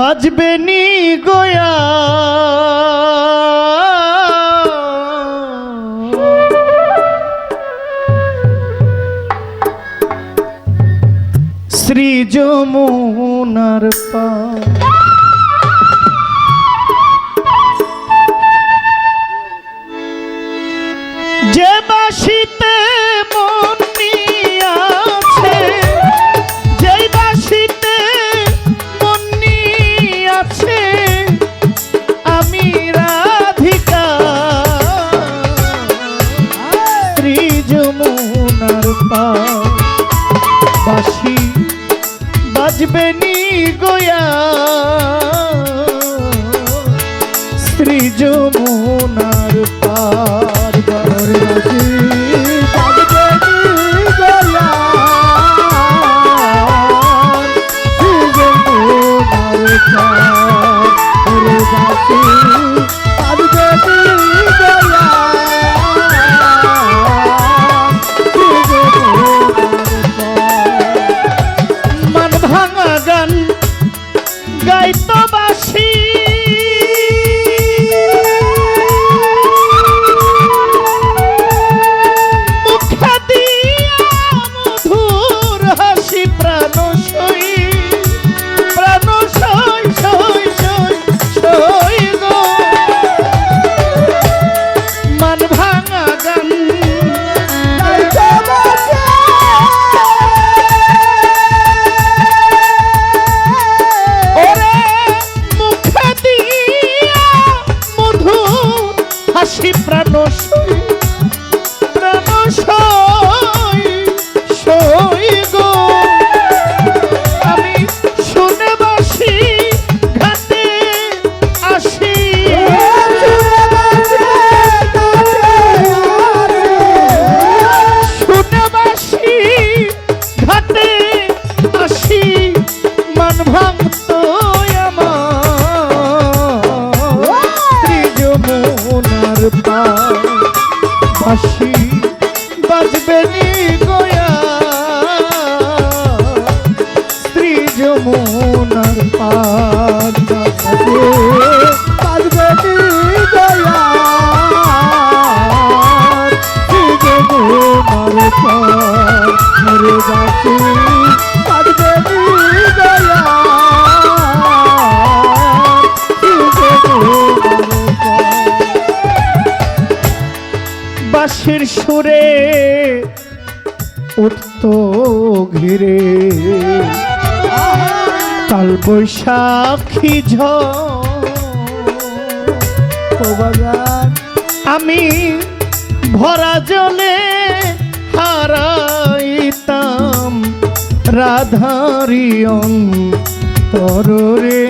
বাজবে নি গোয়া। শ্রী যমুনার পা গোয়া। শ্রী যমুনার পার। বাসি বাজবে নি গোয়া। স্ত্রী যমুনার পার বাজবে নি গোয়া। স্ত্রী যমুনার মরে বাসি বাঁশির সুরে উঠত ঘিরে কাল বৈশাখী আমি ভরা জলে হারাইতাম রাধারিয়ং তররে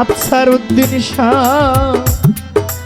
আফসার উদ্দিন শাহ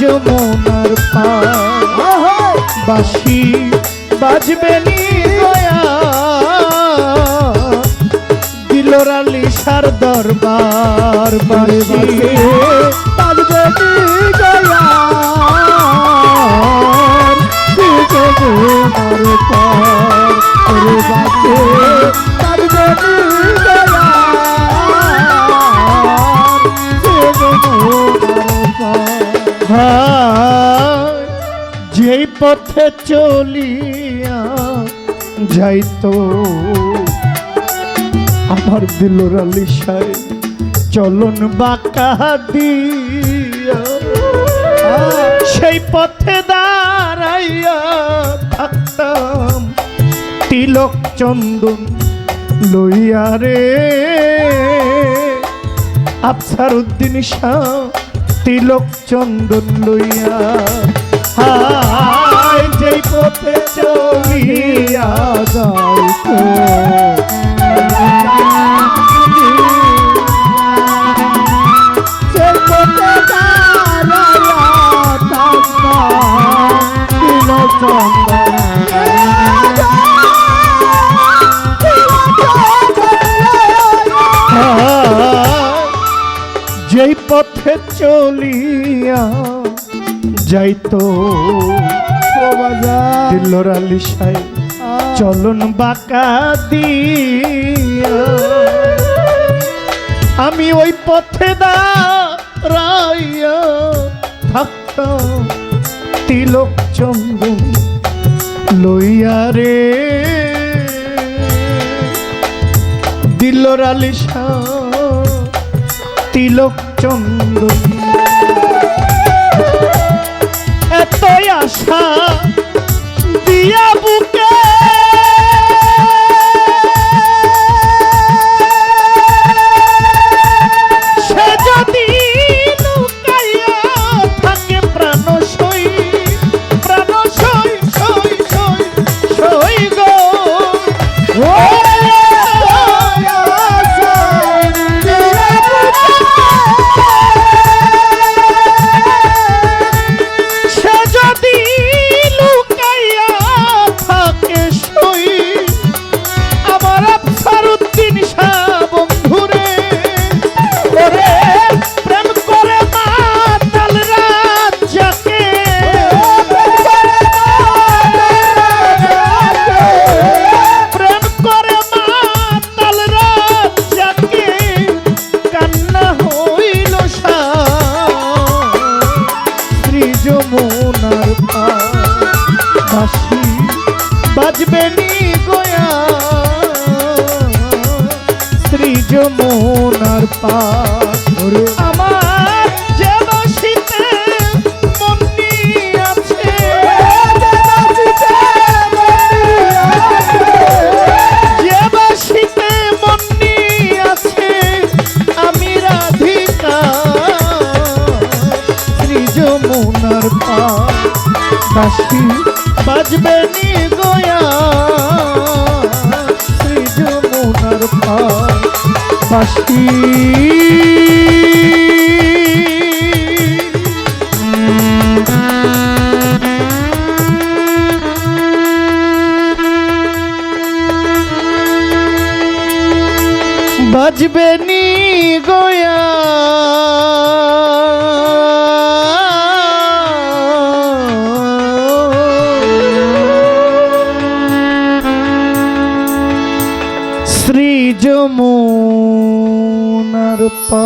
যমুনার পা বাসি বাজবে নি গয়া দিলরালি সার দরবার। বাসি বাজবে নি যমুনার পথে চলিয়া যাইতো। আমার দিলর আলিশায় চলন বাঁকা দিয়া। সেই পথে দাঁড়াইয়া থাকতাম। তিলক চন্দন লইয়া রে। আফসার উদ্দিন শাহ তিলক চন্দন লইয়া হায় যেই পথে চলিয়া যাইতো। যেই পথে চলিয়া যাইতো। দিলর আলী সাহেব চলন বাঁকা দিয়া। আমি ওই পথে দাঁড়াইয়া থাকতাম। তিলক চন্দন লইয়া রে। দিলর আলী শাহ তিলক চন্দন। বাজবে নি গয়া। শ্রী যমুনার পারে আমার যে বাসিতে মন্দি আছে। যে বাসিতে মন্দি আছে, আমি রাধিকা। শ্রী যমুনার পা বাসি বাজবে নি গয়া। শ্রী যমুনার বাসি বাজবে নি গয়া। যমুনার পা।